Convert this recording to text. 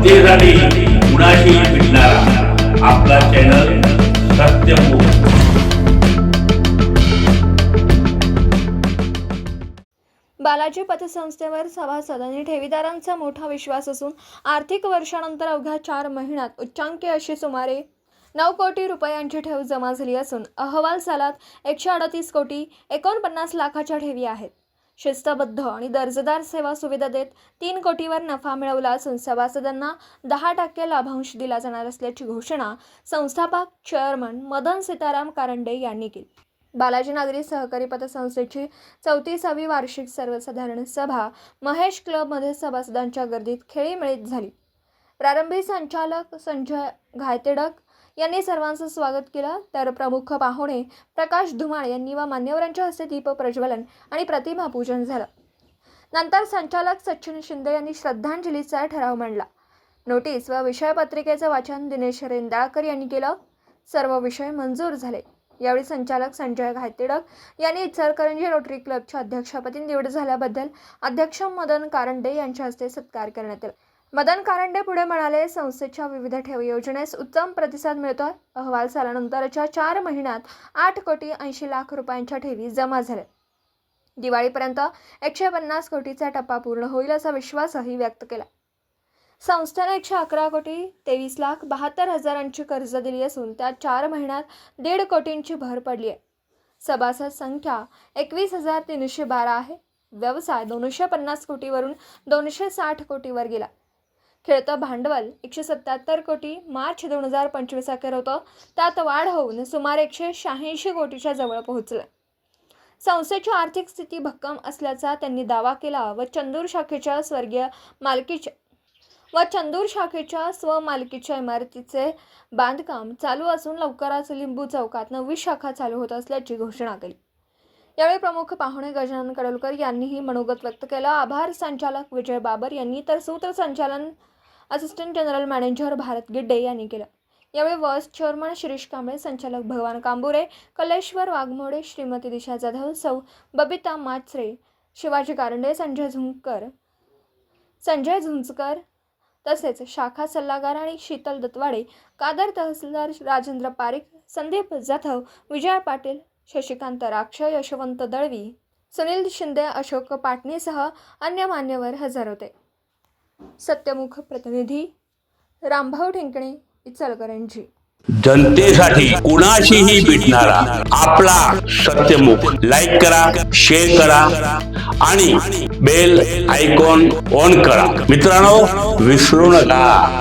जनतेसाठी कुणाशी भेटणारा आपला चॅनल सत्यमुख बालाजी पतसंस्थेवर सभासद आणि ठेवीदारांचा मोठा विश्वास असून आर्थिक वर्षानंतर अवघ्या चार महिन्यात उच्चांकी अशी सुमारे नऊ कोटी रुपयांची ठेव जमा झाली असून अहवाल सालात एकशे अडतीस कोटी एकोणपन्नास लाखाच्या ठेवी आहेत. शिस्तबद्ध आणि दर्जेदार सेवा सुविधा देत तीन कोटीवर नफा मिळवला असून सभासदांना दहा टक्के लाभांश दिला जाणार असल्याची घोषणा संस्थापक चेअरमन मदन सीताराम कारंडे यांनी केली. बालाजी नागरी सहकारी पतसंस्थेची चौतीसावी वार्षिक सर्वसाधारण सभा महेश क्लबमध्ये सभासदांच्या गर्दीत खेळीमेळीत झाली. प्रारंभी संचालक संजय घायतेडक यांनी सर्वांचं स्वागत केलं. तर प्रमुख पाहुणे प्रकाश धुमाळ यांनी व मान्यवरांच्या हस्ते दीप प्रज्वलन आणि प्रतिमा पूजन झालं. नंतर संचालक सचिन शिंदे यांनी श्रद्धांजलीचा ठराव मांडला. नोटीस व विषयपत्रिकेचं वाचन दिनेश रेंदाळकर यांनी केलं. सर्व विषय मंजूर झाले. यावेळी संचालक संजय घायतेडक यांनी इचलकरंजी रोटरी क्लबच्या अध्यक्षपदी निवड झाल्याबद्दल अध्यक्ष मदन कारंडे यांच्या हस्ते सत्कार करण्यात आला. मदन कारंडे पुढे म्हणाले संस्थेच्या विविध ठेव योजनेस उत्तम प्रतिसाद मिळतो अहवाल झाल्यानंतरच्या चार महिन्यात आठ कोटी ऐंशी लाख रुपयांच्या ठेवी जमा झाल्या. दिवाळीपर्यंत एकशे पन्नास कोटीचा टप्पा पूर्ण होईल असा विश्वासही व्यक्त केला. संस्थेने एकशे अकरा कोटी तेवीस लाख बहात्तर हजारांची कर्ज दिली असून त्यात चार महिन्यात दीड कोटींची भर पडली आहे. सभासद संख्या एकवीस हजार तीनशे बारा आहे. व्यवसाय दोनशे पन्नास कोटीवरून दोनशे साठ कोटीवर गेला. खेळतं भांडवल एकशे सत्याहत्तर कोटी मार्च दोन हजार पंचवीस अखेर होतं. त्यात वाढ होऊन सुमारे एकशे शहाऐंशी कोटीच्या जवळ पोहोचलं. संस्थेची आर्थिक स्थिती भक्कम असल्याचा त्यांनी दावा केला व चंदूर शाखेच्या स्वर्गीय मालकीच्या व चंदूर शाखेच्या स्वमालकीच्या इमारतीचे बांधकाम चालू असून लवकरच लिंबू चौकात नववी शाखा चालू होत असल्याची घोषणा केली. यावेळी प्रमुख पाहुणे गजानन कडोलकर यांनीही मनोगत व्यक्त केलं. आभार संचालक विजय बाबर यांनी तर सूत्रसंचालन assistant general manager Bharat Gidde यांनी केलं. यावेळी वर्स चेअरमन शिरीष कांबळे संचालक भगवान कांबुरे कलेश्वर वाघमोडे श्रीमती दिशा जाधव सौ बबिता माचरे शिवाजी कारंडे संजय झुंकर संजय झुंजकर तसेच शाखा सल्लागार आणि शीतल दत्वाडे कादर तहसीलदार राजेंद्र पारिक संदीप जाधव विजय पाटील शशिकांत राक्ष यशवंत दळवी सुनील शिंदे अशोक पाटणीसह अन्य मान्यवर हजर होते. सत्यमुख प्रतिनिधी रामभाऊ ठिंकणे इचलकरंजी. जनतेसाठी कुणाशीही भेटणारा आपला सत्यमुख. लाईक करा शेअर करा आणि बेल आयकॉन ऑन करा. मित्रांनो विसरू नका.